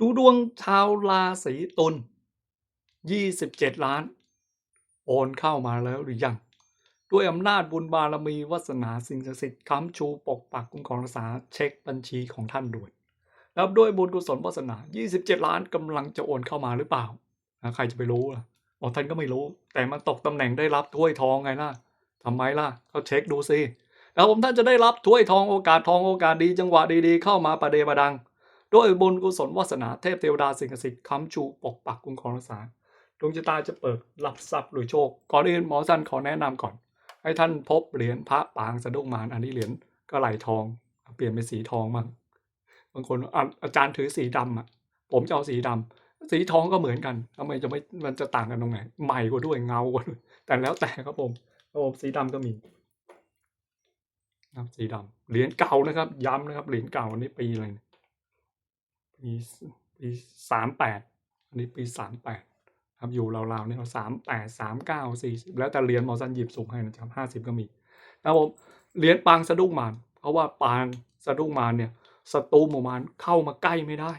ดูดวงชาวราศีตุล27 ล้าน โอนเข้ามาแล้วหรือยัง ด้วยอำนาจบุญบารมีวาสนาสิ่งศักดิ์สิทธิ์ค้ำชูปกปักคุ้มครองรักษาเช็คบัญชีของท่านด่วนแล้วด้วยบุญกุศลวาสนา 27 ล้านกำลังจะโอนเข้ามาหรือเปล่า ใครจะไปรู้ล่ะอ๋อท่านก็ไม่รู้ แต่มันตกตำแหน่งได้รับถ้วยทองไงล่ะทำไมล่ะก็เช็คดูสิแล้วผมท่านจะได้รับถ้วยทองโอกาสทองโอกาสดีจังหวะดีๆ เข้ามาประเดประดัง ด้วยบุญกุศลวาสนาเทพเทวดาสิ่งศักดิ์สิทธิ์ค้ำชูปกปักคุ้มครองรักษาดวงชะตาจะเปิดรับทรัพย์หรือโชค ก่อนอื่นหมอสันขอแนะนำก่อน ให้ท่านพบเหรียญพระปางสะดุ้งมารอันนี้เหรียญก็ไหลทอง เปลี่ยนเป็นสีทองบ้งบางคนอะอาจารย์ถือสีดำอะ ผมจะเอาสีดำสีทองก็เหมือนกันทำไมจะไม่มันจะต่างกันตรงไหนใหม่กว่าด้วยเงากว่าด้วยแต่แล้วแต่ครับผมครับผมสีดำก็มีครับสีดำเหรียญเก่านะครับ ย้ำนะครับเหรียญเก่าอันนี้ปีอะไรเนี่ย ปีปีสามแปดอันนี้ปีสามแปดครับอยู่ราวๆเนี่ยสามแปดสามเก้าสี่สิบแล้วแต่เหรียญหมอสันหยิบสูงให้นะครับห้าสิบก็มีนะครับผมเหรียญปางสะดุ้งมารเพราะว่าปางสะดุ้งมารเนี่ยศัตรูหมู่มารเข้ามาใกล้ไม่ได้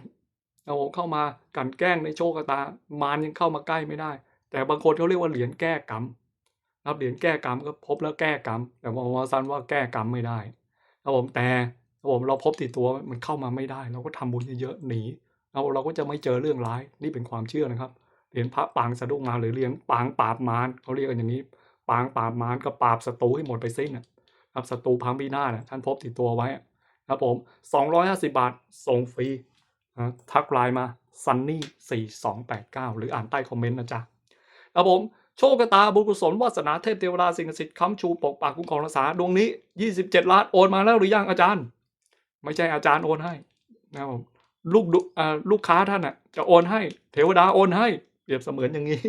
นะผมเข้ามากันแกล้งในโชคตามารยังเข้ามาใกล้ไม่ได้ แต่บางคนเขาเรียกว่าเหรียญแก้กรรมนะครับเหรียญแก้กรรมก็พบแล้วแก้กรรมแต่มอสันว่าแก้กรรมไม่ได้นะผมแต่ ผมเราพบติดตัวมันเข้ามาไม่ได้ เราก็ทำบุญเยอะๆหนีเราเราก็จะไม่เจอเรื่องร้ายนี่เป็นความเชื่อนะครับเหรียญพระปางสะดุ้งมาหรือเหรียญปางปราบมารเขาเรียกกันอย่างนี้ปางปราบมารก็ปราบศัตรูให้หมดไปสิ้นนะครับศัตรูพังพินาศท่านพบติดตัวไว้ครับผม 250 บาทส่งฟรีนะทักไลน์มา sunny 4289หรืออ่านใต้คอมเมนต์นะจ๊ะครับผมโชคชะตาบุญกุศลวาสนาเทพเทวดาสิ่งศักดิ์สิทธิ์ค้ำชูปกปักคุ้มครองรักษาดวงนี้ 27 ล้านโอนมาแล้วหรือยังอาจารย์ ไม่ใช่อาจารย์โอนให้นะครับผมลูกดุลูกค้าท่านอะ จะโอนให้ เทวดาโอนให้ เปรียบเสมือนอย่างนี้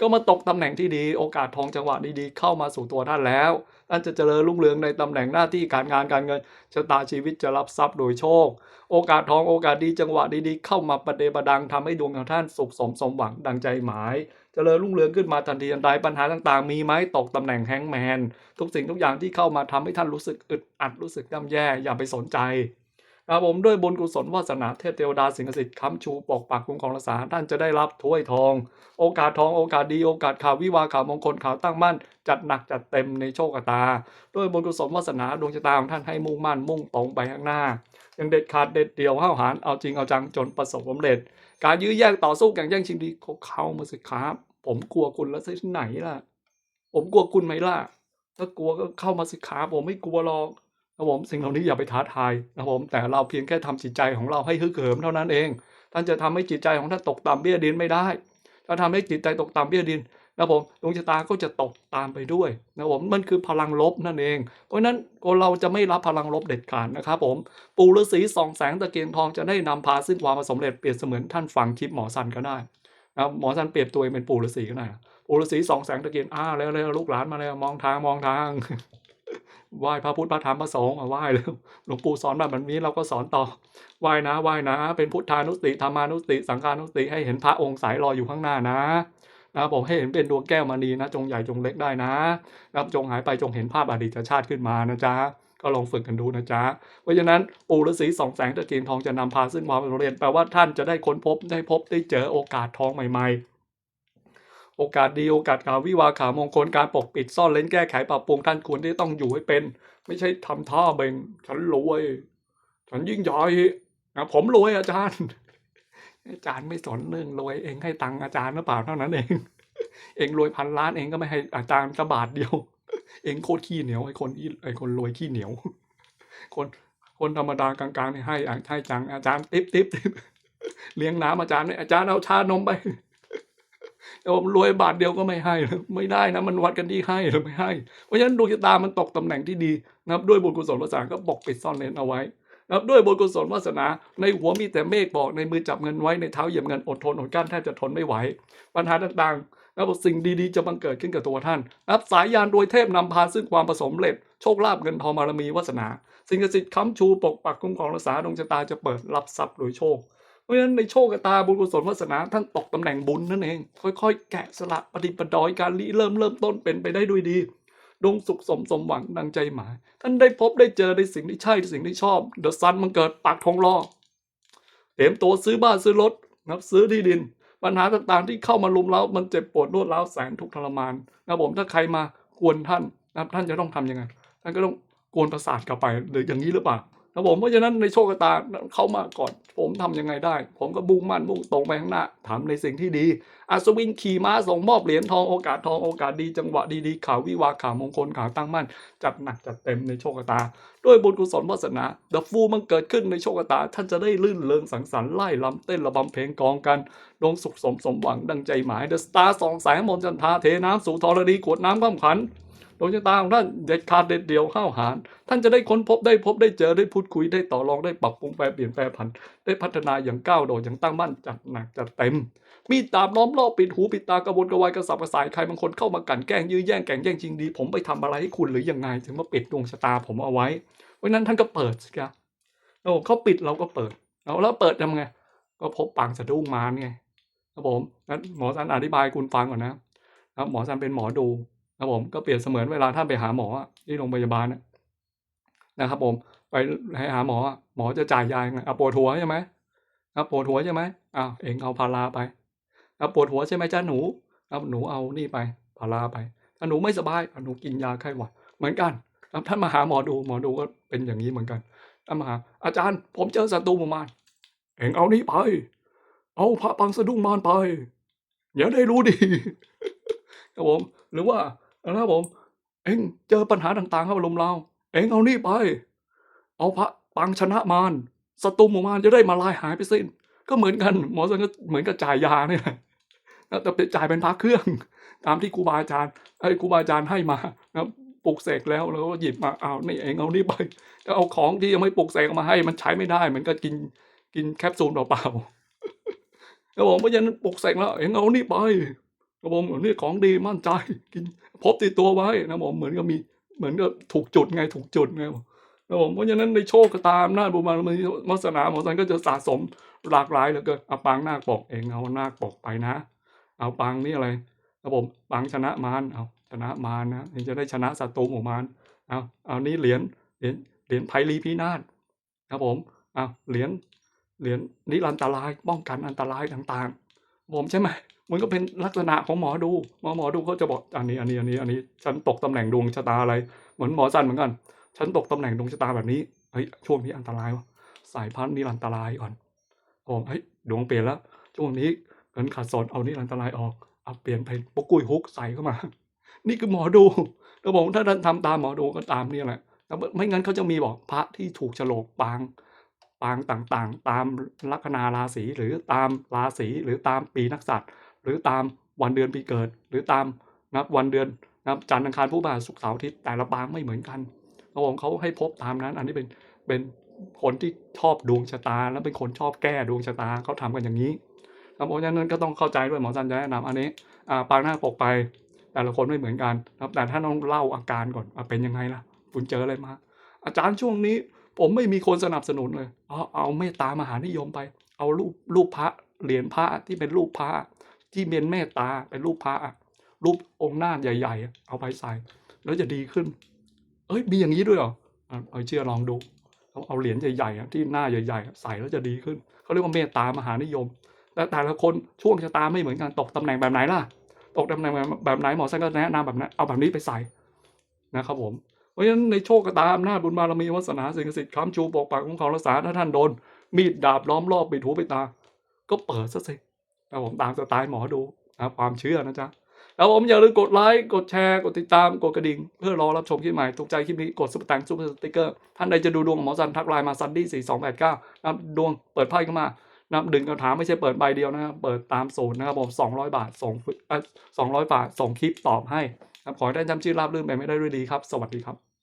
ก็มาตกตำแหน่งที่ดี โอกาสทองจังหวะดีๆ เข้ามาสู่ตัวท่านแล้วท่านจะเจริญรุ่งเรืองในตำแหน่งหน้าที่การงานการเงินชะตาชีวิตจะรับทรัพย์โดยโชค โอกาสทองโอกาสดีจังหวะดีๆ เข้ามาประเดประดังทำให้ดวงของท่านสุขสมสมหวังดังใจหมาย เจริญรุ่งเรืองขึ้นมาทันทีทันใดปัญหาต่างๆ มีไหมตกตำแหน่งแฮงแมน ทุกสิ่งทุกอย่างที่เข้ามาทำให้ท่านรู้สึกอึดอัดรู้สึกย่ำแย่อย่าไปสนใจครับผมด้วยบุญกุศลวาสนาเทพเทวดาสิงห์สิทธิ์ค้ำชูปกปักคุ้มครองรักษาท่านจะได้รับถ้วยทอง โอกาสทองโอกาสดีโอกาสข่าววิวาข่าวมงคลข่าวตั้งมั่น จัดหนักจัดเต็มในโชคชะตา ด้วยบุญกุศลวาสนาดวงชะตาของท่านให้มุ่งมั่นมุ่งตรงไปข้างหน้า ยังเด็ดขาดเด็ดเดี่ยวห้าวหาญเอาจริงเอาจังจนประสบความสำเร็จ การยื้อแย่งต่อสู้แข่งแย่งชิงดีเขาเข้ามาสิครับ ผมกลัวคุณแล้วที่ไหนล่ะ ผมกลัวคุณไหมล่ะ ถ้ากลัวก็เข้ามาสิครับผมไม่กลัวหรอกนะผมสิ่งเหล่านี้อย่าไปท้าทายนะผมแต่เราเพียงแค่ทำจิตใจของเราให้ฮึกเหิมเท่านั้นเอง ท่านจะทำให้จิตใจของท่านตกต่ำเบี้ยดินไม่ได้ ถ้าทำให้จิตใจตกต่ำเบี้ยดิน นะผมดวงชะตาก็จะตกตามไปด้วยนะผมมันคือพลังลบนั่นเอง เพราะฉะนั้นเราจะไม่รับพลังลบเด็ดขาดนะครับผมปู่ฤาษีสองแสงตะเกียงทองจะได้นำพาซึ่งความสำเร็จเปรียบเสมือนท่านฟังคลิปหมอสันก็ได้นะหมอสันเปรียบตัวเองเป็นปู่ฤาษีก็ได้ปู่ฤาษีสองแสงตะเกียงอ้าแล้วแล้วลูกหลานมาแล้วมองทางมองทางไหว้พระพุทธพระธรรมพระสงฆ์ไหว้แล้วหลวงปู่สอนแบบนี้เราก็สอนต่อไหว้นะไหว้นะ เป็นพุทธานุสติธรรมานุสติ สังฆานุสติให้เห็นพระองค์สายรออยู่ข้างหน้านะ นะผมให้เห็นเป็นดวงแก้วมณีนะ จงใหญ่จงเล็กได้นะนะครับจงหายไปจงเห็นภาพอดีตชาติขึ้นมานะจ๊ะก็ลองฝึกกันดูนะจ๊ะ เพราะฉะนั้นปู่ฤาษีสองแสงตะเกียงทองจะนำพาซึ่งความสำเร็จแปลว่าท่านจะได้ค้นพบได้พบได้เจอโอกาสทองใหม่ๆโอกาสดีโอกาสข่าววิวาข่าวมงคลการปกปิดซ่อนเล้นแก้ไขปรับปรุงท่านควรที่ต้องอยู่ให้เป็น ไม่ใช่ทำท่าเบ่งฉันรวย ฉันยิ่งใหญ่นะผมรวยอาจารย์ อาจารย์ไม่สนเรื่องรวยเองให้ตังค์อาจารย์หรือเปล่าเท่านั้นเอง เองรวยพันล้านเองก็ไม่ให้อาจารย์กระบาทเดียว เองโคตรขี้เหนียวไอ้คนที่ไอ้คนรวยขี้เหนียว คนคนธรรมดากลางๆเนี่ยให้ให้จังอาจารย์ติ๊บติ๊บติ๊บเลี้ยงน้ำอาจารย์เนี่ยอาจารย์เอาชานมไปแต่ผมรวยบาทเดียวก็ไม่ให้ไม่ได้นะ มันวัดกันที่ให้หรือไม่ให้ เพราะฉะนั้นดวงชะตามันตกตำแหน่งที่ดีนะครับ ด้วยบุญกุศลวาสาก็ปกปิดซ่อนเลนเอาไว้ นะครับด้วยบุญกุศลวาสนา ในหัวมีแต่เมฆบอกในมือจับเงินไว้ในเท้าเหยียบเงินอดทนอดกั้นแทบจะทนไม่ไหว ปัญหาต่างๆนะครับสิ่งดีๆจะบังเกิดขึ้นกับตัวท่านนะครับสายยานโดยเทพนำพาซึ่งความประสมเร็จโชคลาภเงินทองบารมีวาสนา สิ่งศักดิ์สิทธิ์ค้ำชูปกปักคุ้มครองรักษาดวงชะตาจะเปิดรับทรัพย์โดยโชคเพราะฉะนั้นในโชคชะตาบุญกุศลวาสนาท่านตกตำแหน่งบุญนั่นเอง ค่อย ๆ แกะสลักปฏิปดอยการริเริ่มเริ่มต้นเป็นไปได้ด้วยดี ดวงสุขสมสมหวังดังใจหมาย ท่านได้พบได้เจอในสิ่งที่ใช่สิ่งที่ชอบ เดอะซันมันเกิดปากทองรอเตรียมตัวซื้อบ้านซื้อรถนะครับซื้อที่ดิน ปัญหาต่างๆที่เข้ามาลุมเล้ามันเจ็บปวดรวดร้าวแสนทุกทรมานนะผมถ้าใครมากวนท่านนะครับท่านจะต้องทำยังไงท่านก็ต้องกวนประสาทกลับไปหรืออย่างนี้หรือเปล่า ครับผมเพราะฉะนั้นในโชคชะตาเขามาก่อน ผมทำยังไงได้ ผมก็บุ่งมั่นมุ่งตรงไปข้างหน้าทำในสิ่งที่ดีอัศวินขี่ม้าส่งมอบเหรียญทองโอกาสทองโอกาสดีจังหวะดีๆข่าววิวาข่าวมงคลข่าวตั้งมั่น จัดหนักจัดเต็มในโชคชะตา ด้วยบุญกุศลวาสนาเดอะฟูมันเกิดขึ้นในโชคชะตา ท่านจะได้ลื่นเริงสังสรรค์ไล่ลำเต้นระบำเพลงกองกันดวงสุขสมสมหวังดังใจหมายเดอะสตาร์สองแสงมนต์จันทาเทน้ำสู่ธรณีขวดน้ำข้ามขัน ดวงชะตาของท่านเด็ดขาดเด็ดเดี่ยวห้าวหาญท่านจะได้ค้นพบได้พบได้เจอได้พูดคุยได้ต่อรองได้ปรับปรุงแปรเปลี่ยนแปรผัน ได้พัฒนาอย่างก้าวโดดอย่างตั้งมั่นจัดหนักจัดเต็ม มีดาบล้อมรอบปิดหูปิดตากระวนกระวายกระสับกระส่ายใครบางคนเข้ามากันแกล้งยื้อแย่งแก่งแย่งชิงดี ผมไปทำอะไรให้คุณหรือยังไงถึงมาปิดดวงชะตาผมเอาไว้เพราะนั้นท่านก็เปิดสิครับโอ้เขาปิดเราก็เปิดเอาแล้วเปิดทำไงก็พบปางสะดุ้งมารไงครับผมงั้นหมอสันอธิบายคุณฟังก่อนนะครับหมอสันเป็นหมอดู ครับผมก็เปรียบเสมือนเวลาท่านไปหาหมอที่โรงพยาบาลนะครับ ผมไปให้หาหมอหมอจะจ่ายยายังไงอะปวดหัวใช่ไหมครับปวดหัวใช่ไหมอ้าวเองเอาพาราไปครับปวดหัวใช่ไหมจ้าหนูครับหนูเอานี่ไปพาราไปถ้าหนูไม่สบายอะหนูกินยาไข้หวัดเหมือนกันครับท่านมาหาหมอดูหมอดูก็เป็นอย่างนี้เหมือนกันท่านมาหาอาจารย์ ผมเจอศัตรูหมู่มารเองเอานี่ไป เอาพระปังสะดุ้งมารไปเดี๋ยวได้รู้ดีครับผมหรือว่า นะครับผม เอ็งเจอปัญหาต่างๆเข้ามาลุมเรา เอ็งเอานี่ไป เอาพระปังชนะมารศัตรูหมู่มารจะได้มาลายหายไปสิ้น ก็เหมือนกัน หมอสันก็เหมือนกับจ่ายยาเนี่ยแต่เป็นจ่ายเป็นพระเครื่อง ตามที่ครูบาอาจารย์ไอ้ครูบาอาจารย์ให้มานะครับปลุกเสกแล้วแล้วก็หยิบมาเอานี่เองเอานี่ไปจะเอาของที่ยังไม่ปลุกเสกมาให้ มันใช้ไม่ได้เหมือนกับกินกินแคปซูลเปล่าๆครับผมเพราะฉะนั้นปลุกเสกแล้วเองเอานี่ไป ครับผมนี่ของดีมั่นใจกินพบติดตัวไว้นะผมเหมือนกับมีเหมือนกับถูกจุดไงถูกจุดไงครับผมเพราะฉะนั้นในโชคก็ตามหน้าบุญบารมีวาสนาหมอสันก็จะสะสมหลากหลายเหลือเกินเอาปางนาคปกเองเอานาคปกไปนะ เอาปางนี่อะไรครับผมปางชนะมารเอาชนะมารนะนี่จะได้ชนะศัตรูหมู่มารเอาเอานี่เหรียญเหรียญเหรียญไพลีพินาศครับผมเอาเหรียญเหรียญนิรันตรายป้องกันอันตรายต่างๆผมใช่ไหม มันก็เป็นลักษณะของหมอดูหมอหมอดูเขาจะบอกอันนี้อันนี้อันนี้อันนี้ฉันตกตำแหน่งดวงชะตาอะไรเหมือนหมอสันเหมือนกัน ฉันตกตำแหน่งดวงชะตาแบบนี้เฮ้ยช่วงนี้อันตรายวะสายพันธุ์นิรันตรายก่อนผมเฮ้ยดวงเปลี่ยนแล้วช่วงนี้เงินขาดสนเอานิรันตรายออกเอาเปลี่ยนไปปกุยฮุกใส่เข้ามา นี่คือหมอดูแล้วผมถ้าท่านทำตามหมอดูก็ตามนี่แหละแต่ไม่งั้นเขาจะมีบอกพระที่ถูกฉลกปางปางต่างๆ ตามลัคนาราศีหรือตามราศีหรือตามปีนักษัตริย์ หรือตามวันเดือนปีเกิด หรือตามนับวันเดือนนับจันทร์อังคารพุธพฤหัสศุกร์เสาร์อาทิตย์แต่ละปางไม่เหมือนกันแล้วผมเขาให้พบตามนั้น อันนี้เป็นเป็นคนที่ชอบดวงชะตา และเป็นคนชอบแก้ดวงชะตาเขาทำกันอย่างนี้ครับเพราะฉะนั้นก็ต้องเข้าใจด้วยหมอสันจะแนะนำอันนี้อ่าปางหน้าปกไป แต่ละคนไม่เหมือนกันครับแต่ถ้าต้องเล่าอาการก่อนอเป็นยังไงล่ะ คุณเจออะไรมา อาจารย์ช่วงนี้ผมไม่มีคนสนับสนุนเลย เอาเอาเมตตามหานิยมไป เอารูปรูปพระเหรียญพระที่เป็นรูปพระ ที่เป็นเมตตาเป็นรูปพระรูปองค์หน้าใหญ่ ๆ เอาไปใส่ แล้วจะดีขึ้น เอ้ยมีอย่างนี้ด้วยเหรอเอาเชื่อลองดูเอาเอาเหรียญใหญ่ๆที่หน้าใหญ่ ๆ ใส่แล้วจะดีขึ้นเขาเรียกว่าเมตตามหานิยมแต่แต่ละคนช่วงชะตาไม่เหมือนกันตกตำแหน่งแบบไหนล่ะ ตกตำแหน่งแบบไหนหมอสันก็แนะนำแบบนั้นเอาแบบนี้ไปใส่นะครับผมเพราะฉะนั้นในโชคกตาอำนาจบุญบารมีวาสนาสิ่งศักดิ์สิทธิ์ค้ำชูปกปักคุ้มครองรักษาถ้าท่านโดนมีดดาบล้อมรอบปิดหูปิดตา ก็เปิดซะสิ ครับผมตามสไตล์หมอดูนะความเชื่อนะจ๊ะแล้วผมอย่าลืมกดไลค์กดแชร์กดติดตามกดกระดิ่ง เพื่อรอรับชมคลิปใหม่ถูกใจคลิปนี้กดซุปเปอร์แตงซุปเปอร์สติ๊กเกอร์ท่านใดจะดูดวงของหมอสันทักไลน์มาซันดี้สี่สองแปดเก้านะดวงเปิดไพ่เข้ามานะดึงคำถามไม่ใช่เปิดใบเดียวนะครับเปิดตามสูตรนะครับผมสองร้อยบาทส่งสองร้อยบาทส่งคลิปตอบให้ขอให้ท่านจำชื่อราบรื่นไปไม่ได้ด้วยดีครับ สวัสดีครับ